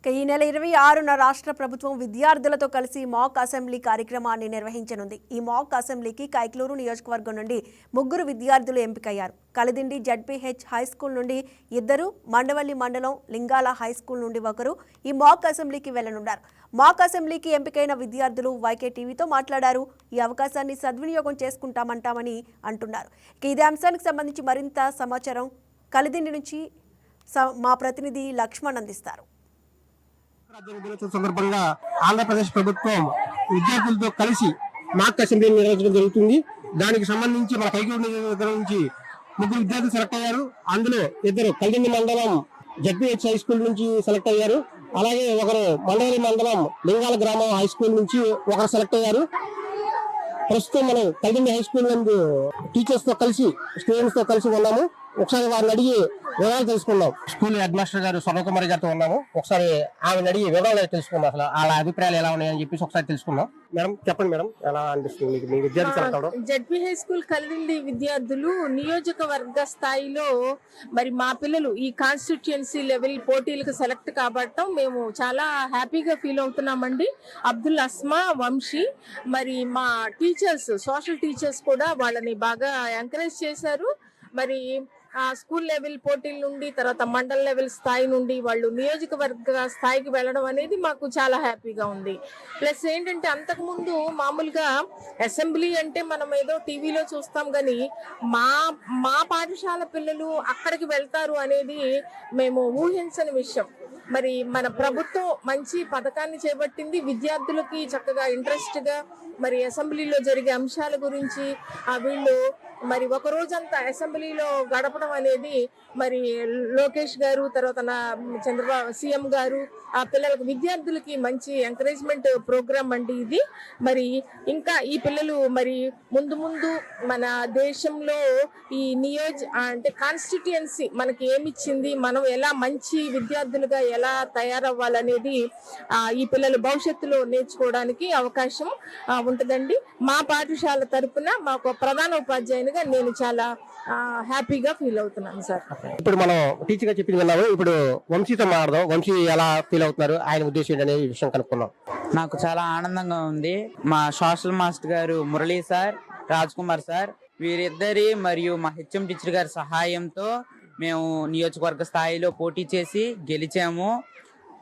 ఇక ఈ నెల ఇరవై ఆరున రాష్ట్ర ప్రభుత్వం విద్యార్థులతో కలిసి మాక్ అసెంబ్లీ కార్యక్రమాన్ని నిర్వహించనుంది. ఈ మాక్ అసెంబ్లీకి కైక్లూరు నియోజకవర్గం నుండి ముగ్గురు విద్యార్థులు ఎంపికయ్యారు. కలిదిండి జడ్పీహెచ్ హై స్కూల్ నుండి ఇద్దరు మండవల్లి మండలం లింగాల హై స్కూల్ నుండి ఒకరు ఈ మాక్ అసెంబ్లీకి వెళ్ళనున్నారు. మాక్ అసెంబ్లీకి ఎంపికైన విద్యార్థులు వైకే టీవీతో మాట్లాడారు. ఈ అవకాశాన్ని సద్వినియోగం చేసుకుంటామంటామని అంటున్నారు. ఇక ఇదే అంశానికి సంబంధించి మరింత సమాచారం కలిదిండి నుంచి స- మా ప్రతినిధి లక్ష్మణ్ అందిస్తారు. రాజ్యాంగ దినోత్సవం సందర్భంగా ఆంధ్రప్రదేశ్ ప్రభుత్వం విద్యార్థులతో కలిసి మాక్ అసెంబ్లీ నిర్వహించడం జరుగుతుంది. దానికి సంబంధించి మన కైకూరు దగ్గర నుంచి ముగ్గురు విద్యార్థులు సెలెక్ట్ అయ్యారు. అందులో ఇద్దరు కలిగింది మండలం జడ్బిహెచ్ హై స్కూల్ నుంచి సెలెక్ట్ అయ్యారు. అలాగే ఒకరు మండలి మండలం లింగాల గ్రామం హై స్కూల్ నుంచి ఒకరు సెలెక్ట్ అయ్యారు. ప్రస్తుతం మనం కలిగింది హై స్కూల్ నందు టీచర్స్తో కలిసి స్టూడెంట్స్తో కలిసి ఉన్నాము. ఒకసారి వారిని అడిగి వివరాలు తెలుసుకుందాం. స్కూల్ హెడ్ మాస్టర్ గారు స్వర్ణకుమారి గారితో ఉన్నాము. ఒకసారి ఆమెను అడిగి వివరాలు తెలుసుకుందాం అసలు వాళ్ళ అభిప్రాయాలు ఎలా ఉన్నాయని చెప్పేసి ఒకసారి తెలుసుకుందాం. మేడం చెప్పండి మేడం ఎలా అనిపిస్తుంది మీకు? మీ జడ్పీ హై స్కూల్ కలిదిండి విద్యార్థులు నియోజకవర్గ స్థాయిలో మరి మా పిల్లలు ఈ కాన్స్టిట్యుయెన్సీ లెవెల్ పోటీలకు సెలెక్ట్ కాబట్టం మేము చాలా హ్యాపీగా ఫీల్ అవుతున్నామండి. అబ్దుల్ అస్మా వంశీ మరి మా టీచర్స్ సోషల్ టీచర్స్ కూడా వాళ్ళని బాగా ఎంకరేజ్ చేశారు. మరి స్కూల్ లెవెల్ పోటీల నుండి తర్వాత మండల్ లెవెల్ స్థాయి నుండి వాళ్ళు నియోజకవర్గ స్థాయికి వెళ్ళడం అనేది మాకు చాలా హ్యాపీగా ఉంది. ప్లస్ ఏంటంటే అంతకుముందు మామూలుగా అసెంబ్లీ అంటే మనం ఏదో టీవీలో చూస్తాం కానీ మా మా పాఠశాల పిల్లలు అక్కడికి వెళ్తారు అనేది మేము ఊహించని విషయం. మరి మన ప్రభుత్వం మంచి పథకాన్ని చేపట్టింది. విద్యార్థులకి చక్కగా ఇంట్రెస్ట్గా మరి అసెంబ్లీలో జరిగే అంశాల గురించి ఆ వీళ్ళు మరి ఒక రోజంతా అసెంబ్లీలో గడపడం అనేది మరి లోకేష్ గారు తర్వాత నా చంద్రబాబు సీఎం గారు ఆ పిల్లలకు విద్యార్థులకి మంచి ఎంకరేజ్మెంట్ ప్రోగ్రామ్ అండి ఇది. మరి ఇంకా ఈ పిల్లలు మరి ముందు ముందు మన దేశంలో ఈ నియోజ అంటే కాన్స్టిట్యుయెన్సీ మనకి ఏమిచ్చింది మనం ఎలా మంచి విద్యార్థులుగా ఎలా తయారవ్వాలనేది ఈ పిల్లలు భవిష్యత్తులో నేర్చుకోవడానికి అవకాశం ఉంటుందండి. మా పాఠశాల తరపున మాకు ప్రధాన ఉపాధ్యాయునిగా నేను చాలా హ్యాపీగా ఫీల్ అవుతున్నాను సార్. ఇప్పుడు మనం టీచర్గా చెప్పింది విన్నాము. ఇప్పుడు వంశీతో మాట్లాడదాం. వంశీ ఎలా ఫీల్ అవుతున్నారు? ఆయన ఉద్దేశం ఏంటి అనే విషయం కనుక్కుందాం. నాకు చాలా ఆనందంగా ఉంది. మా సోషల్ మాస్టర్ గారు మురళీ సార్ రాజ్ కుమార్ సార్ వీరిద్దరి మరియు మా హెచ్ఎం టీచర్ గారి సహాయంతో మేము నియోజకవర్గ స్థాయిలో పోటీ చేసి గెలిచాము.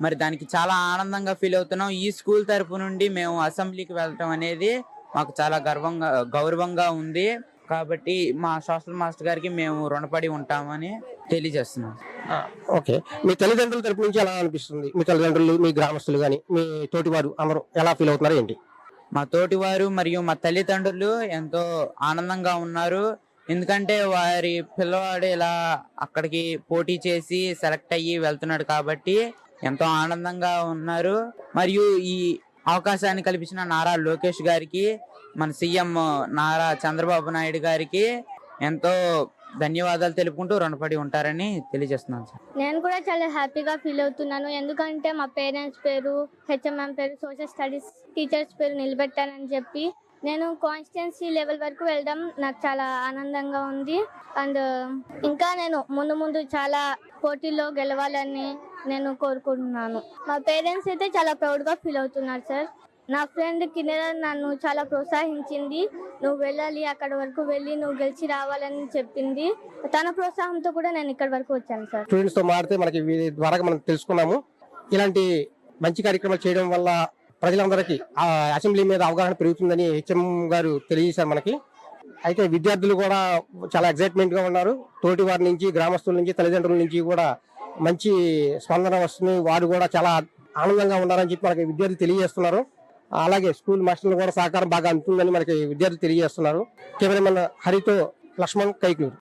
మరి దానికి చాలా ఆనందంగా ఫీల్ అవుతున్నాం. ఈ స్కూల్ తరపు నుండి మేము అసెంబ్లీకి వెళ్ళటం అనేది మాకు చాలా గర్వంగా గౌరవంగా ఉంది. కాబట్టి మా సోషల్ మాస్టర్ గారికి మేము రుణపడి ఉంటామని తెలియజేస్తున్నాం. ఓకే. మీ తల్లిదండ్రుల తరపు నుంచి ఎలా అనిపిస్తుంది? మీ తల్లిదండ్రులు మీ గ్రామస్తులు కానీ మీ తోటి వారు అందరూ ఎలా ఫీల్ అవుతున్నారు ఏంటి మా తోటివారు మరియు మా తల్లిదండ్రులు ఎంతో ఆనందంగా ఉన్నారు. ఎందుకంటే వారి పిల్లవాడు ఇలా అక్కడికి పోటీ చేసి సెలెక్ట్ అయ్యి వెళ్తున్నాడు కాబట్టి ఎంతో ఆనందంగా ఉన్నారు. మరియు ఈ అవకాశాన్ని కల్పించిన నారా లోకేష్ గారికి మన సీఎం నారా చంద్రబాబు నాయుడు గారికి ఎంతో ధన్యవాదాలు తెలుపుకుంటూ రుణపడి ఉంటారని తెలియజేస్తున్నాను సార్. నేను కూడా చాలా హ్యాపీగా ఫీల్ అవుతున్నాను. ఎందుకంటే మా పేరెంట్స్ పేరు హెచ్ఎంఎం పేరు సోషల్ స్టడీస్ టీచర్స్ పేరు నిలబెట్టానని చెప్పి నేను కాన్స్టిట్యున్సీ లెవెల్ వరకు వెళ్ళడం నాకు చాలా ఆనందంగా ఉంది. అండ్ ఇంకా నేను ముందు ముందు చాలా పోటీల్లో గెలవాలని నేను కోరుకుంటున్నాను. మా పేరెంట్స్ అయితే చాలా ప్రౌడ్గా ఫీల్ అవుతున్నారు సార్ నా ఫ్రెండ్ కిన్నెర నన్ను చాలా ప్రోత్సహించింది. నువ్వు వెళ్ళాలి అక్కడ వరకు వెళ్ళి నువ్వు గెలిచి రావాలని చెప్పింది. తన ప్రోత్సాహంతో కూడా నేను ఇక్కడ వరకు వచ్చాను సార్ స్టూడెంట్స్తో మనకి ద్వారా మనం తెలుసుకున్నాము. ఇలాంటి మంచి కార్యక్రమాలు చేయడం వల్ల ప్రజలందరికీ ఆ అసెంబ్లీ మీద అవగాహన పెరుగుతుందని హెచ్ఎం గారు తెలియజేశారు మనకి. అయితే విద్యార్థులు కూడా చాలా ఎక్సైట్మెంట్గా ఉన్నారు. తోటి వారి నుంచి గ్రామస్తుల నుంచి తల్లిదండ్రుల నుంచి కూడా మంచి స్పందన వస్తుంది. వారు కూడా చాలా ఆనందంగా ఉన్నారని చెప్పి మనకి విద్యార్థులు తెలియజేస్తున్నారు. అలాగే స్కూల్ మాస్టర్లు కూడా సహకారం బాగా అందుతుందని మనకి విద్యార్థులు తెలియజేస్తున్నారు. కెమెరామెన్ హరితో లక్ష్మణ్ కైకూరు.